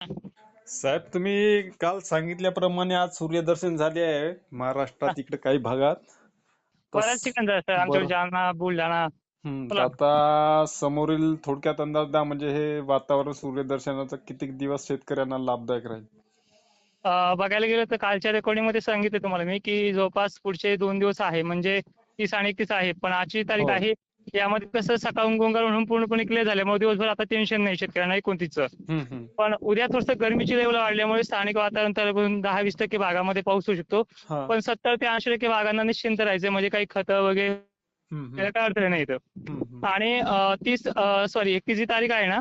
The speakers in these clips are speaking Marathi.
साहेब तुम्ही काल सांगितल्याप्रमाणे आज सूर्यदर्शन झाले आहे महाराष्ट्रात इकडे काही भागात बऱ्याच ठिकाणी जायचं आमच्या बरं. जालना बुलढाणा हम्म, तर बोला. आता समोरील थोडक्यात अंदाज द्या म्हणजे हे वातावरण सूर्यदर्शनाचा किती दिवस शेतकऱ्यांना लाभदायक राहील अं, बघायला गेलं तर कालच्या रेकॉर्डिंगमध्ये सांगितलं तुम्हाला मी की जवळपास पुढचे दोन दिवस आहे म्हणजे तीस आणि एकतीस आहे पण आजची तारीख हो. आहे यामध्ये कसं सकाळून गोंगार म्हणून पूर्णपणे क्लिअर झाल्यामुळे दिवसभर आता टेन्शन नाही शेतकऱ्यांना एकोणतीसचं हम्म. पण उद्या थोडंसं गरमीची लेवल वाढल्यामुळे स्थानिक वातावरण तळागाळातून दहा वीस टक्के भागामध्ये पाऊस होऊ शकतो. पण सत्तर ते ऐंशी टक्के भागांना निश्चिंत राहायचं म्हणजे काही खतं वगैरे. त्याला काय अडथळे नाही इथं. आणि तीस सॉरी एकतीस जी तारीख आहे ना.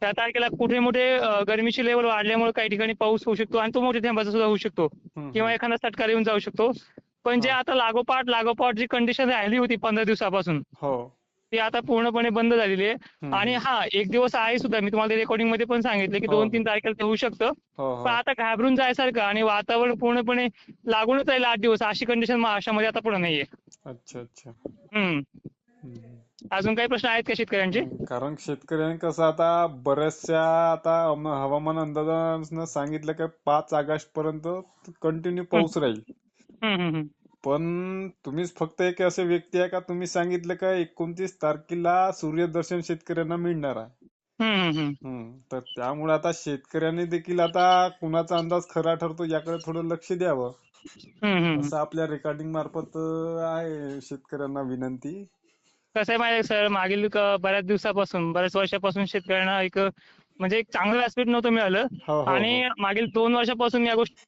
त्या तारखेला कुठे मोठे गरमीची लेवल वाढल्यामुळे काही ठिकाणी पाऊस होऊ शकतो आणि तो मोठ्या थेंबाचा सुद्धा होऊ शकतो किंवा. एखादा सटकार येऊन जाऊ शकतो पण जे. आता लागोपाठ लागोपाठ जी कंडिशन राहिली होती पंधरा दिवसापासून हो ती आता पूर्णपणे बंद झालेली आहे. आणि. हा एक दिवस आहे सुद्धा. मी तुम्हाला रेकॉर्डिंगमध्ये पण सांगितलं की हो. दोन तीन तारखेला ते होऊ शकतं. हो पण हो आता घाबरून जायसारखं आणि वातावरण पूर्णपणे लागूनच राहील आठ दिवस. अशी कंडिशन महाराष्ट्रामध्ये आता पुढे नाहीये. अच्छा अच्छा. हम्म. अजून काही प्रश्न आहेत का शेतकऱ्यांचे? कारण शेतकऱ्यांनी कसं आता बऱ्याचशा आता हवामान अंदाजानं सांगितलं की पाच ऑगस्ट पर्यंत कंटिन्यू पाऊस राहील. हम्म. पण तुम्हीच फक्त एक असे व्यक्ती आहे का तुम्ही सांगितलं का एकोणतीस तारखेला सूर्यदर्शन शेतकऱ्यांना मिळणार आहे हम्म हम्म. तर त्यामुळे आता शेतकऱ्यांनी देखील आता कुणाचा अंदाज खरा ठरतो याकडे थोडं लक्ष द्यावं हम्म. असं आपल्या रेकॉर्डिंग मार्फत अं, आहे शेतकऱ्यांना विनंती कसं आहे माहिती सर मागील क- बऱ्याच दिवसापासून बऱ्याच वर्षापासून शेतकऱ्यांना एक म्हणजे एक चांगलं व्यासपीठ नव्हतं मिळालं हो हो आणि हो. मागील दोन वर्षापासून या गोष्टी.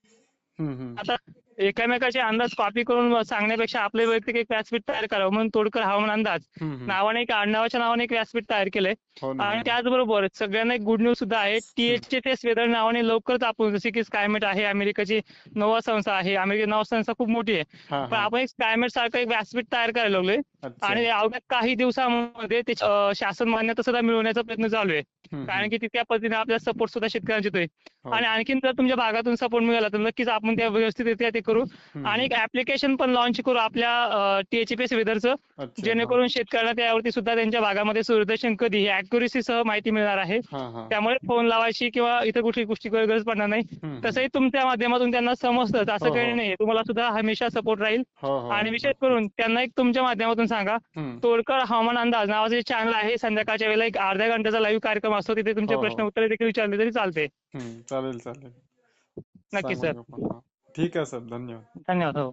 आता एकामेकाचे अंदाज कॉपी करून सांगण्यापेक्षा आपले वैयक्तिक एक व्यासपीठ तयार करावं म्हणून तोडकर हवामान अंदाज. नावाने एक आडनावाच्या नावाने एक व्यासपीठ तयार केलंय हो आणि. त्याचबरोबर सगळ्यांना एक गुड न्यूज सुद्धा आहे टीएचएस वेदर नावाने लवकरच आपण जसे की स्कायमेट आहे अमेरिकेची नवा संस्था आहे अमेरिकेची नवा संस्था खूप मोठी आहे पण. आपण एक स्कायमेट सारखं एक व्यासपीठ तयार करायला लागलोय. आणि अवघ्या काही दिवसामध्ये ते शासन मान्यता सुद्धा मिळवण्याचा प्रयत्न चालू आहे कारण की तितक्या पद्धतीने आपला सपोर्ट सुद्धा शेतकऱ्यांना येतोय. हो. आणि आणखीन जर तुमच्या भागातून सपोर्ट मिळाला तर नक्कीच आपण त्या व्यवस्थितरित्या ते करू. आणि एक ऍप्लिकेशन पण लॉन्च करू आपल्या टीएचपीएस वेदरचं जेणेकरून शेतकऱ्यांना त्यावरती सुद्धा त्यांच्या भागामध्ये सूर्यदर्शन कधी हे accuracy सह माहिती मिळणार आहे. हा, हा. त्यामुळे फोन लावायची किंवा इतर कुठली गोष्टी गरज पडणार नाही. तसंही तुमच्या माध्यमातून त्यांना समजतं हो, असं काही हो. नाही तुम्हाला सुद्धा हमेशा सपोर्ट राहील. हो, हो. आणि विशेष करून त्यांना एक तुमच्या माध्यमातून सांगा. तोडकर हवामान अंदाज नावाचं चॅनल आहे. संध्याकाळच्या वेळेला एक अर्ध्या घंट्याचा लाईव्ह कार्यक्रम असतो तिथे तुमचे हो, हो. प्रश्न उत्तरे देखील विचारले तरी चालते. चालेल चालेल. नक्की सर. ठीक आहे सर. धन्यवाद. धन्यवाद हो.